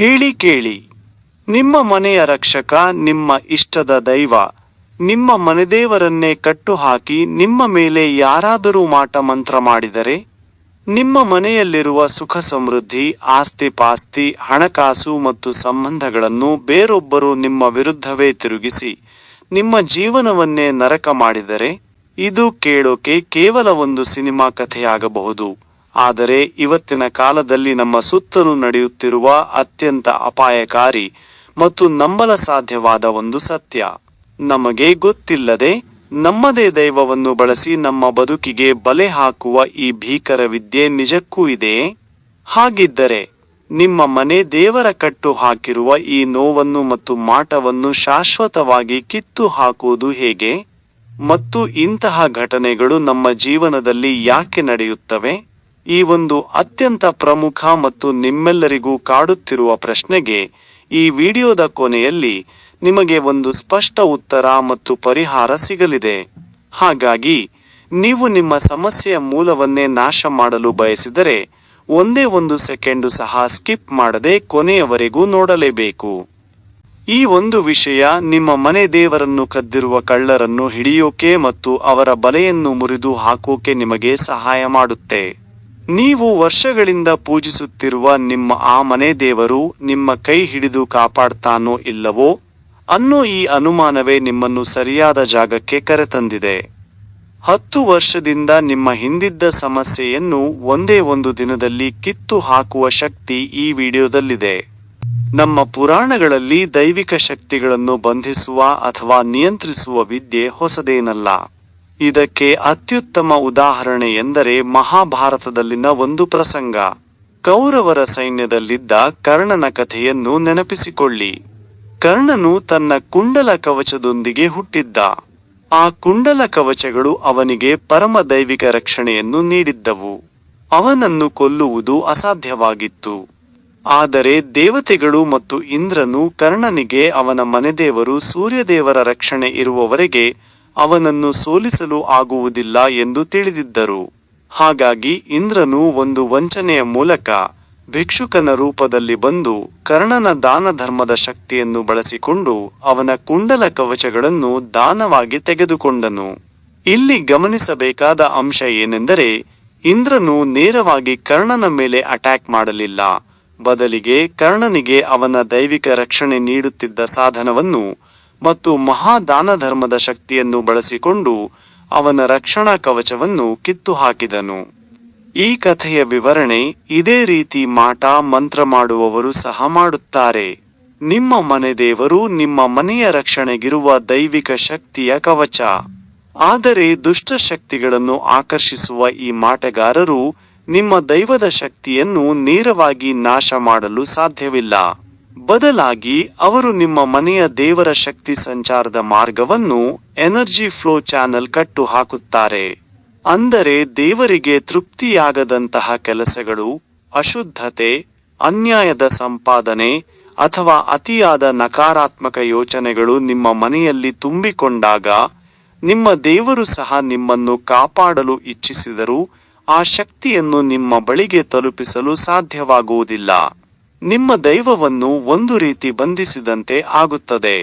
ಹೇಳಿ ಕೇಳಿ. ನಿಮ್ಮ ಮನೆಯ ರಕ್ಷಕ, ನಿಮ್ಮ ಇಷ್ಟದ ದೈವ, ನಿಮ್ಮ ಮನೆದೇವರನ್ನೇ ಕಟ್ಟುಹಾಕಿ ನಿಮ್ಮ ಮೇಲೆ ಯಾರಾದರೂ ಮಾಟ ಮಂತ್ರ ಮಾಡಿದರೆ, ನಿಮ್ಮ ಮನೆಯಲ್ಲಿರುವ ಸುಖ ಸಮೃದ್ಧಿ, ಆಸ್ತಿ ಪಾಸ್ತಿ, ಹಣಕಾಸು ಮತ್ತು ಸಂಬಂಧಗಳನ್ನು ಬೇರೊಬ್ಬರು ನಿಮ್ಮ ವಿರುದ್ಧವೇ ತಿರುಗಿಸಿ, ನಿಮ್ಮ ಜೀವನವನ್ನೇ ನರಕ ಮಾಡಿದರೆ, ಇದು ಕೇಳೋಕೆ ಕೇವಲ ಒಂದು ಸಿನಿಮಾ ಕಥೆಯಾಗಬಹುದು. ಆದರೆ ಇವತ್ತಿನ ಕಾಲದಲ್ಲಿ ನಮ್ಮ ಸುತ್ತಲೂ ನಡೆಯುತ್ತಿರುವ ಅತ್ಯಂತ ಅಪಾಯಕಾರಿ ಮತ್ತು ನಂಬಲ ಸಾಧ್ಯವಾದ ಒಂದು ಸತ್ಯ. ನಮಗೆ ಗೊತ್ತಿಲ್ಲದೆ ನಮ್ಮದೇ ದೈವವನ್ನು ಬಳಸಿ ನಮ್ಮ ಬದುಕಿಗೆ ಬಲೆ ಹಾಕುವ ಈ ಭೀಕರ ವಿದ್ಯೆ ನಿಜಕ್ಕೂ ಇದೆ. ಹಾಗಿದ್ದರೆ ನಿಮ್ಮ ಮನೆ ದೇವರ ಕಟ್ಟು ಹಾಕಿರುವ ಈ ನೋವನ್ನು ಮತ್ತು ಮಾಟವನ್ನು ಶಾಶ್ವತವಾಗಿ ಕಿತ್ತು ಹಾಕುವುದು ಹೇಗೆ? ಮತ್ತು ಇಂತಹ ಘಟನೆಗಳು ನಮ್ಮ ಜೀವನದಲ್ಲಿ ಯಾಕೆ ನಡೆಯುತ್ತವೆ? ಈ ಒಂದು ಅತ್ಯಂತ ಪ್ರಮುಖ ಮತ್ತು ನಿಮ್ಮೆಲ್ಲರಿಗೂ ಕಾಡುತ್ತಿರುವ ಪ್ರಶ್ನೆಗೆ ಈ ವಿಡಿಯೋದ ಕೊನೆಯಲ್ಲಿ ನಿಮಗೆ ಒಂದು ಸ್ಪಷ್ಟ ಉತ್ತರ ಮತ್ತು ಪರಿಹಾರ ಸಿಗಲಿದೆ. ಹಾಗಾಗಿ, ನೀವು ನಿಮ್ಮ ಸಮಸ್ಯೆಯ ಮೂಲವನ್ನೇ ನಾಶ ಮಾಡಲು ಬಯಸಿದರೆ ಒಂದೇ ಒಂದು ಸೆಕೆಂಡು ಸಹ ಸ್ಕಿಪ್ ಮಾಡದೆ ಕೊನೆಯವರೆಗೂ ನೋಡಲೇಬೇಕು. ಈ ಒಂದು ವಿಷಯ ನಿಮ್ಮ ಮನೆ ದೇವರನ್ನು ಕದ್ದಿರುವ ಕಳ್ಳರನ್ನು ಹಿಡಿಯೋಕೆ ಮತ್ತು ಅವರ ಬಲೆಯನ್ನು ಮುರಿದು ಹಾಕೋಕೆ ನಿಮಗೆ ಸಹಾಯ ಮಾಡುತ್ತೆ. ನೀವು ವರ್ಷಗಳಿಂದ ಪೂಜಿಸುತ್ತಿರುವ ನಿಮ್ಮ ಆ ಮನೆ ದೇವರು ನಿಮ್ಮ ಕೈ ಹಿಡಿದು ಕಾಪಾಡ್ತಾನೋ ಇಲ್ಲವೋ, ಅನ್ನೋ ಈ ಅನುಮಾನವೇ ನಿಮ್ಮನ್ನು ಸರಿಯಾದ ಜಾಗಕ್ಕೆ ಕರೆತಂದಿದೆ. ಹತ್ತು ವರ್ಷದಿಂದ ನಿಮ್ಮ ಹಿಂದಿದ್ದ ಸಮಸ್ಯೆಯನ್ನು ಒಂದೇ ಒಂದು ದಿನದಲ್ಲಿ ಕಿತ್ತು ಹಾಕುವ ಶಕ್ತಿ ಈ ವಿಡಿಯೋದಲ್ಲಿದೆ. ನಮ್ಮ ಪುರಾಣಗಳಲ್ಲಿ ದೈವಿಕ ಶಕ್ತಿಗಳನ್ನು ಬಂಧಿಸುವ ಅಥವಾ ನಿಯಂತ್ರಿಸುವ ವಿದ್ಯೆ ಹೊಸದೇನಲ್ಲ. ಇದಕ್ಕೆ ಅತ್ಯುತ್ತಮ ಉದಾಹರಣೆ ಎಂದರೆ ಮಹಾಭಾರತದಲ್ಲಿನ ಒಂದು ಪ್ರಸಂಗ. ಕೌರವರ ಸೈನ್ಯದಲ್ಲಿದ್ದ ಕರ್ಣನ ಕಥೆಯನ್ನು ನೆನಪಿಸಿಕೊಳ್ಳಿ. ಕರ್ಣನು ತನ್ನ ಕುಂಡಲ ಕವಚದೊಂದಿಗೆ ಹುಟ್ಟಿದ್ದ. ಆ ಕುಂಡಲ ಕವಚಗಳು ಅವನಿಗೆ ಪರಮ ದೈವಿಕ ರಕ್ಷಣೆಯನ್ನು ನೀಡಿದ್ದವು. ಅವನನ್ನು ಕೊಲ್ಲುವುದು ಅಸಾಧ್ಯವಾಗಿತ್ತು. ಆದರೆ ದೇವತೆಗಳು ಮತ್ತು ಇಂದ್ರನು ಕರ್ಣನಿಗೆ ಅವನ ಮನೆದೇವರು ಸೂರ್ಯದೇವರ ರಕ್ಷಣೆ ಇರುವವರೆಗೆ ಅವನನ್ನು ಸೋಲಿಸಲು ಆಗುವುದಿಲ್ಲ ಎಂದು ತಿಳಿದಿದ್ದರು. ಹಾಗಾಗಿ ಇಂದ್ರನು ಒಂದು ವಂಚನೆಯ ಮೂಲಕ ಭಿಕ್ಷುಕನ ರೂಪದಲ್ಲಿ ಬಂದು ಕರ್ಣನ ದಾನ ಧರ್ಮದ ಶಕ್ತಿಯನ್ನು ಬಳಸಿಕೊಂಡು ಅವನ ಕುಂಡಲ ಕವಚಗಳನ್ನು ದಾನವಾಗಿ ತೆಗೆದುಕೊಂಡನು. ಇಲ್ಲಿ ಗಮನಿಸಬೇಕಾದ ಅಂಶ ಏನೆಂದರೆ ಇಂದ್ರನು ನೇರವಾಗಿ ಕರ್ಣನ ಮೇಲೆ ಅಟ್ಯಾಕ್ ಮಾಡಲಿಲ್ಲ. ಬದಲಿಗೆ ಕರ್ಣನಿಗೆ ಅವನ ದೈವಿಕ ರಕ್ಷಣೆ ನೀಡುತ್ತಿದ್ದ ಸಾಧನವನ್ನು ಮತ್ತು ಮಹಾದಾನ ಧರ್ಮದ ಶಕ್ತಿಯನ್ನು ಬಳಸಿಕೊಂಡು ಅವನ ರಕ್ಷಣಾ ಕವಚವನ್ನು ಕಿತ್ತು ಹಾಕಿದನು ಈ ಕಥೆಯ ವಿವರಣೆ ಇದೇ ರೀತಿ ಮಾಟ ಮಂತ್ರ ಮಾಡುವವರು ಸಹ ಮಾಡುತ್ತಾರೆ. ನಿಮ್ಮ ಮನೆ ದೇವರು ನಿಮ್ಮ ಮನೆಯ ರಕ್ಷಣೆಗಿರುವ ದೈವಿಕ ಶಕ್ತಿಯ ಕವಚ. ಆದರೆ ದುಷ್ಟ ಶಕ್ತಿಗಳನ್ನು ಆಕರ್ಷಿಸುವ ಈ ಮಾಟಗಾರರು ನಿಮ್ಮ ದೈವದ ಶಕ್ತಿಯನ್ನು ನೇರವಾಗಿ ನಾಶ ಮಾಡಲು ಸಾಧ್ಯವಿಲ್ಲ. ಬದಲಾಗಿ ಅವರು ನಿಮ್ಮ ಮನೆಯ ದೇವರ ಶಕ್ತಿ ಸಂಚಾರದ ಮಾರ್ಗವನ್ನು ಎನರ್ಜಿ ಫ್ಲೋ ಚಾನೆಲ್ ಕಟ್ಟು ಹಾಕುತ್ತಾರೆ. ಅಂದರೆ ದೇವರಿಗೆ ತೃಪ್ತಿಯಾಗದಂತಹ ಕೆಲಸಗಳು, ಅಶುದ್ಧತೆ, ಅನ್ಯಾಯದ ಸಂಪಾದನೆ ಅಥವಾ ಅತಿಯಾದ ನಕಾರಾತ್ಮಕ ಯೋಚನೆಗಳು ನಿಮ್ಮ ಮನೆಯಲ್ಲಿ ತುಂಬಿಕೊಂಡಾಗ, ನಿಮ್ಮ ದೇವರು ಸಹ ನಿಮ್ಮನ್ನು ಕಾಪಾಡಲು ಇಚ್ಛಿಸಿದರೂ ಆ ಶಕ್ತಿಯನ್ನು ನಿಮ್ಮ ಬಳಿಗೆ ತಲುಪಿಸಲು ಸಾಧ್ಯವಾಗುವುದಿಲ್ಲ. ನಿಮ್ಮ ದೈವವನ್ನು ಒಂದು ರೀತಿ ಬಂಧಿಸಿದಂತೆ ಆಗುತ್ತದೆ.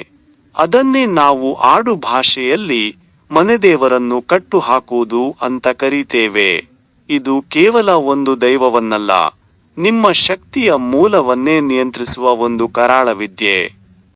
ಅದನ್ನೇ ನಾವು ಆಡು ಭಾಷೆಯಲ್ಲಿ ಮನೆದೇವರನ್ನು ಕಟ್ಟು ಹಾಕುವುದು ಅಂತ ಕರೀತೇವೆ. ಇದು ಕೇವಲ ಒಂದು ದೈವವನ್ನಲ್ಲ, ನಿಮ್ಮ ಶಕ್ತಿಯ ಮೂಲವನ್ನೇ ನಿಯಂತ್ರಿಸುವ ಒಂದು ಕರಾಳ ವಿದ್ಯೆ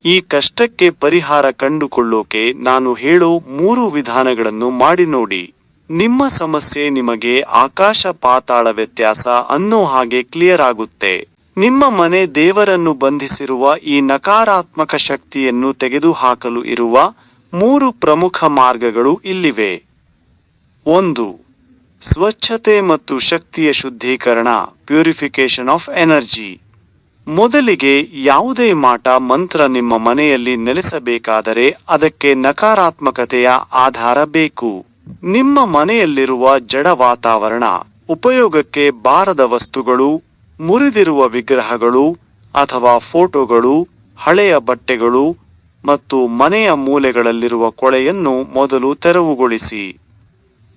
ಈ ಕಷ್ಟಕ್ಕೆ ಪರಿಹಾರ ಕಂಡುಕೊಳ್ಳೋಕೆ ನಾನು ಹೇಳೋ ಮೂರು ವಿಧಾನಗಳನ್ನು ಮಾಡಿ ನೋಡಿ. ನಿಮ್ಮ ಸಮಸ್ಯೆ ನಿಮಗೆ ಆಕಾಶ ಪಾತಾಳ ವ್ಯತ್ಯಾಸ ಅನ್ನೋ ಹಾಗೆ ಕ್ಲಿಯರ್ ಆಗುತ್ತೆ. ನಿಮ್ಮ ಮನೆ ದೇವರನ್ನು ಬಂಧಿಸಿರುವ ಈ ನಕಾರಾತ್ಮಕ ಶಕ್ತಿಯನ್ನು ತೆಗೆದುಹಾಕಲು ಇರುವ ಮೂರು ಪ್ರಮುಖ ಮಾರ್ಗಗಳು ಇಲ್ಲಿವೆ. ಒಂದು, ಸ್ವಚ್ಛತೆ ಮತ್ತು ಶಕ್ತಿಯ ಶುದ್ಧೀಕರಣ ಪ್ಯೂರಿಫಿಕೇಶನ್ ಆಫ್ ಎನರ್ಜಿ ಮೊದಲಿಗೆ ಯಾವುದೇ ಮಾಟ ಮಂತ್ರ ನಿಮ್ಮ ಮನೆಯಲ್ಲಿ ನೆಲೆಸಬೇಕಾದರೆ ಅದಕ್ಕೆ ನಕಾರಾತ್ಮಕತೆಯ ಆಧಾರ ಬೇಕು. ನಿಮ್ಮ ಮನೆಯಲ್ಲಿರುವ ಜಡ ವಾತಾವರಣ, ಉಪಯೋಗಕ್ಕೆ ಬಾರದ ವಸ್ತುಗಳು ಮುರಿದಿರುವ ವಿಗ್ರಹಗಳು ಅಥವಾ ಫೋಟೋಗಳು, ಹಳೆಯ ಬಟ್ಟೆಗಳು ಮತ್ತು ಮನೆಯ ಮೂಲೆಗಳಲ್ಲಿರುವ ಕೊಳೆಯನ್ನು ಮೊದಲು ತೆರವುಗೊಳಿಸಿ.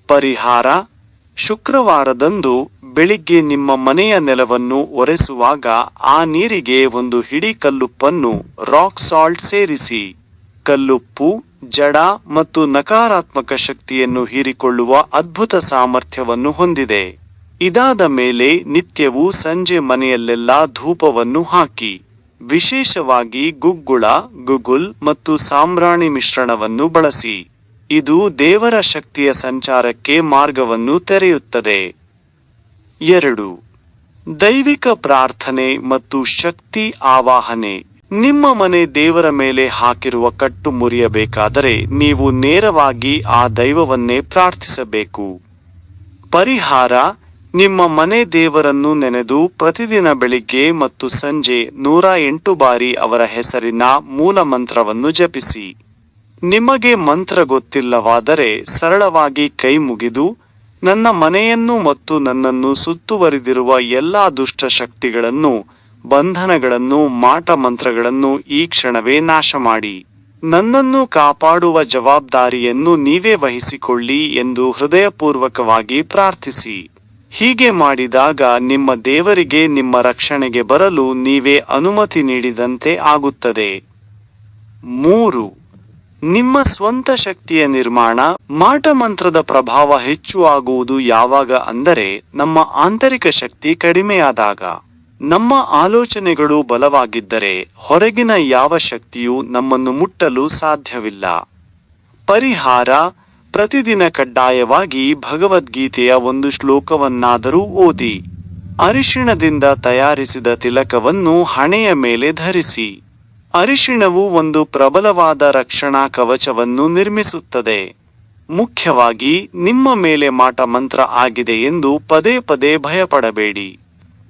ಪರಿಹಾರ, ಶುಕ್ರವಾರದಂದು ಬೆಳಿಗ್ಗೆ ನಿಮ್ಮ ಮನೆಯ ನೆಲವನ್ನು ಒರೆಸುವಾಗ ಆ ನೀರಿಗೆ ಒಂದು ಹಿಡಿ ಕಲ್ಲುಪ್ಪನ್ನು ರಾಕ್ ಸಾಲ್ಟ್ ಸೇರಿಸಿ. ಕಲ್ಲುಪ್ಪು, ಜಡ ಮತ್ತು ನಕಾರಾತ್ಮಕ ಶಕ್ತಿಯನ್ನು ಹೀರಿಕೊಳ್ಳುವ ಅದ್ಭುತ ಸಾಮರ್ಥ್ಯವನ್ನು ಹೊಂದಿದೆ. ಇದಾದ ಮೇಲೆ ನಿತ್ಯವೂ ಸಂಜೆ ಮನೆಯಲ್ಲೆಲ್ಲ ಧೂಪವನ್ನು ಹಾಕಿ. ವಿಶೇಷವಾಗಿ ಗುಗ್ಗುಳ, ಗುಗುಲ್ ಮತ್ತು ಸಾಂಬ್ರಾಣಿ ಮಿಶ್ರಣವನ್ನು ಬಳಸಿ. ಇದು ದೇವರ ಶಕ್ತಿಯ ಸಂಚಾರಕ್ಕೆ ಮಾರ್ಗವನ್ನು ತೆರೆಯುತ್ತದೆ. ಎರಡು. ದೈವಿಕ ಪ್ರಾರ್ಥನೆ ಮತ್ತು ಶಕ್ತಿ ಆವಾಹನೆ. ನಿಮ್ಮ ಮನೆ ದೇವರ ಮೇಲೆ ಹಾಕಿರುವ ಕಟ್ಟು ಮುರಿಯಬೇಕಾದರೆ ನೀವು ನೇರವಾಗಿ ಆ ದೈವವನ್ನೇ ಪ್ರಾರ್ಥಿಸಬೇಕು. ಪರಿಹಾರ ನಿಮ್ಮ ಮನೆ ದೇವರನ್ನು ನೆನೆದು ಪ್ರತಿದಿನ ಬೆಳಿಗ್ಗೆ ಮತ್ತು ಸಂಜೆ ನೂರ ಎಂಟು ಬಾರಿ ಅವರ ಹೆಸರಿನ ಮೂಲ ಮಂತ್ರವನ್ನು ಜಪಿಸಿ. ನಿಮಗೆ ಮಂತ್ರ ಗೊತ್ತಿಲ್ಲವಾದರೆ ಸರಳವಾಗಿ ಕೈ ಮುಗಿದು, ನನ್ನ ಮನೆಯನ್ನು ಮತ್ತು ನನ್ನನ್ನು ಸುತ್ತುವರಿದಿರುವ ಎಲ್ಲಾ ದುಷ್ಟ ಶಕ್ತಿಗಳನ್ನು, ಬಂಧನಗಳನ್ನು, ಮಾಟ ಮಂತ್ರಗಳನ್ನು ಈ ಕ್ಷಣವೇ ನಾಶ ಮಾಡಿ ನನ್ನನ್ನು ಕಾಪಾಡುವ ಜವಾಬ್ದಾರಿಯನ್ನು ನೀವೇ ವಹಿಸಿಕೊಳ್ಳಿ ಎಂದು ಹೃದಯಪೂರ್ವಕವಾಗಿ ಪ್ರಾರ್ಥಿಸಿ. ಹೀಗೆ ಮಾಡಿದಾಗ ನಿಮ್ಮ ದೇವರಿಗೆ ನಿಮ್ಮ ರಕ್ಷಣೆಗೆ ಬರಲು ನೀವೇ ಅನುಮತಿ ನೀಡಿದಂತೆ ಆಗುತ್ತದೆ. ಮೂರು, ನಿಮ್ಮ ಸ್ವಂತ ಶಕ್ತಿಯ ನಿರ್ಮಾಣ, ಮಾಟ ಮಂತ್ರದ ಪ್ರಭಾವ ಹೆಚ್ಚು ಆಗುವುದು ಯಾವಾಗ ಅಂದರೆ ನಮ್ಮ ಆಂತರಿಕ ಶಕ್ತಿ ಕಡಿಮೆಯಾದಾಗ. ನಮ್ಮ ಆಲೋಚನೆಗಳು ಬಲವಾಗಿದ್ದರೆ ಹೊರಗಿನ ಯಾವ ಶಕ್ತಿಯೂ ನಮ್ಮನ್ನು ಮುಟ್ಟಲು ಸಾಧ್ಯವಿಲ್ಲ. ಪರಿಹಾರ ಪ್ರತಿದಿನ ಕಡ್ಡಾಯವಾಗಿ ಭಗವದ್ಗೀತೆಯ ಒಂದು ಶ್ಲೋಕವನ್ನಾದರೂ ಓದಿ, ಅರಿಶಿಣದಿಂದ ತಯಾರಿಸಿದ ತಿಲಕವನ್ನು ಹಣೆಯ ಮೇಲೆ ಧರಿಸಿ, ಅರಿಶಿಣವು ಒಂದು ಪ್ರಬಲವಾದ ರಕ್ಷಣಾ ಕವಚವನ್ನು ನಿರ್ಮಿಸುತ್ತದೆ. ಮುಖ್ಯವಾಗಿ, ನಿಮ್ಮ ಮೇಲೆ ಮಾಟ ಮಂತ್ರ ಆಗಿದೆ ಎಂದು ಪದೇ ಪದೇ ಭಯಪಡಬೇಡಿ.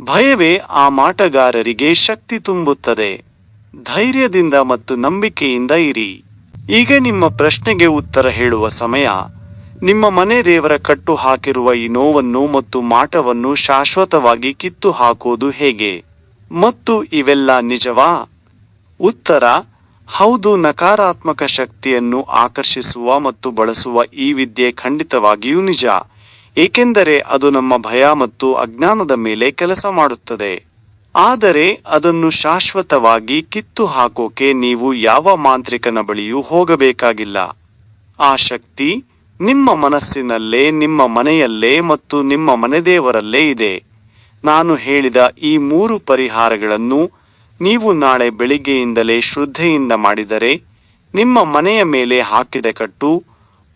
ಭಯವೇ ಆ ಮಾಟಗಾರರಿಗೆ ಶಕ್ತಿ ತುಂಬುತ್ತದೆ. ಧೈರ್ಯದಿಂದ ಮತ್ತು ನಂಬಿಕೆಯಿಂದ ಇರಿ. ಈಗ ನಿಮ್ಮ ಪ್ರಶ್ನೆಗೆ ಉತ್ತರ ಹೇಳುವ ಸಮಯ. ನಿಮ್ಮ ಮನೆ ದೇವರ ಕಟ್ಟು ಹಾಕಿರುವ ಈ ನೋವನ್ನು ಮತ್ತು ಮಾಟವನ್ನು ಶಾಶ್ವತವಾಗಿ ಕಿತ್ತು ಹಾಕೋದು ಹೇಗೆ? ಮತ್ತು ಇವೆಲ್ಲ ನಿಜವಾ? ಉತ್ತರ, ಹೌದು, ನಕಾರಾತ್ಮಕ ಶಕ್ತಿಯನ್ನು ಆಕರ್ಷಿಸುವ ಮತ್ತು ಬಳಸುವ ಈ ವಿದ್ಯೆ ಖಂಡಿತವಾಗಿಯೂ ನಿಜ. ಏಕೆಂದರೆ ಅದು ನಮ್ಮ ಭಯ ಮತ್ತು ಅಜ್ಞಾನದ ಮೇಲೆ ಕೆಲಸ ಮಾಡುತ್ತದೆ. ಆದರೆ ಅದನ್ನು ಶಾಶ್ವತವಾಗಿ ಕಿತ್ತು ಹಾಕೋಕೆ ನೀವು ಯಾವ ಮಾಂತ್ರಿಕನ ಬಳಿಯೂ ಹೋಗಬೇಕಾಗಿಲ್ಲ. ಆ ಶಕ್ತಿ ನಿಮ್ಮ ಮನಸ್ಸಿನಲ್ಲೇ, ನಿಮ್ಮ ಮನೆಯಲ್ಲೇ ಮತ್ತು ನಿಮ್ಮ ಮನೆದೇವರಲ್ಲೇ ಇದೆ. ನಾನು ಹೇಳಿದ ಈ ಮೂರು ಪರಿಹಾರಗಳನ್ನು ನೀವು ನಾಳೆ ಬೆಳಿಗ್ಗೆಯಿಂದಲೇ ಶ್ರದ್ಧೆಯಿಂದ ಮಾಡಿದರೆ, ನಿಮ್ಮ ಮನೆಯ ಮೇಲೆ ಹಾಕಿದ ಕಟ್ಟು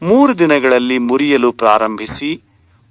ಮೂರು ದಿನಗಳಲ್ಲಿ ಮುರಿಯಲು ಪ್ರಾರಂಭಿಸಿ,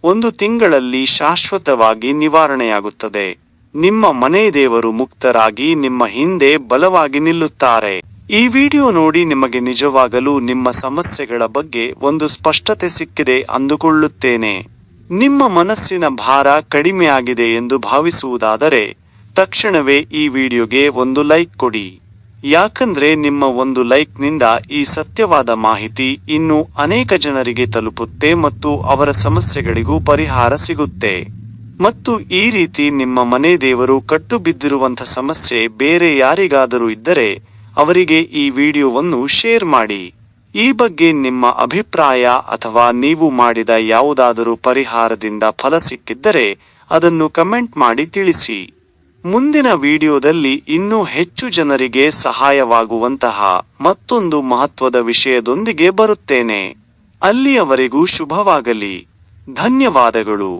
ಒಂದು ತಿಂಗಳಲ್ಲಿ ಶಾಶ್ವತವಾಗಿ ನಿವಾರಣೆಯಾಗುತ್ತದೆ. ನಿಮ್ಮ ಮನೆ ದೇವರು ಮುಕ್ತರಾಗಿ ನಿಮ್ಮ ಹಿಂದೆ ಬಲವಾಗಿ ನಿಲ್ಲುತ್ತಾರೆ. ಈ ವಿಡಿಯೋ ನೋಡಿ ನಿಮಗೆ ನಿಜವಾಗಲೂ ನಿಮ್ಮ ಸಮಸ್ಯೆಗಳ ಬಗ್ಗೆ ಒಂದು ಸ್ಪಷ್ಟತೆ ಸಿಕ್ಕಿದೆ ಅಂದುಕೊಳ್ಳುತ್ತೇನೆ. ನಿಮ್ಮ ಮನಸ್ಸಿನ ಭಾರ ಕಡಿಮೆಯಾಗಿದೆ ಎಂದು ಭಾವಿಸುವುದಾದರೆ ತಕ್ಷಣವೇ ಈ ವಿಡಿಯೋಗೆ ಒಂದು ಲೈಕ್ ಕೊಡಿ. ಯಾಕಂದ್ರೆ ನಿಮ್ಮ ಒಂದು ಲೈಕ್ನಿಂದ ಈ ಸತ್ಯವಾದ ಮಾಹಿತಿ ಇನ್ನೂ ಅನೇಕ ಜನರಿಗೆ ತಲುಪುತ್ತೆ ಮತ್ತು ಅವರ ಸಮಸ್ಯೆಗಳಿಗೂ ಪರಿಹಾರ ಸಿಗುತ್ತೆ. ಮತ್ತು ಈ ರೀತಿ ನಿಮ್ಮ ಮನೆ ದೇವರು ಕಟ್ಟು ಬಿದ್ದಿರುವಂಥ ಸಮಸ್ಯೆ ಬೇರೆ ಯಾರಿಗಾದರೂ ಇದ್ದರೆ ಅವರಿಗೆ ಈ ವಿಡಿಯೋವನ್ನು ಶೇರ್ ಮಾಡಿ. ಈ ಬಗ್ಗೆ ನಿಮ್ಮ ಅಭಿಪ್ರಾಯ ಅಥವಾ ನೀವು ಮಾಡಿದ ಯಾವುದಾದರೂ ಪರಿಹಾರದಿಂದ ಫಲ ಸಿಕ್ಕಿದ್ದರೆ ಅದನ್ನು ಕಮೆಂಟ್ ಮಾಡಿ ತಿಳಿಸಿ. ಮುಂದಿನ ವಿಡಿಯೋದಲ್ಲಿ ಇನ್ನೂ ಹೆಚ್ಚು ಜನರಿಗೆ ಸಹಾಯವಾಗುವಂತಹ ಮತ್ತೊಂದು ಮಹತ್ವದ ವಿಷಯದೊಂದಿಗೆ ಬರುತ್ತೇನೆ. ಅಲ್ಲಿಯವರೆಗೂ ಶುಭವಾಗಲಿ. ಧನ್ಯವಾದಗಳು.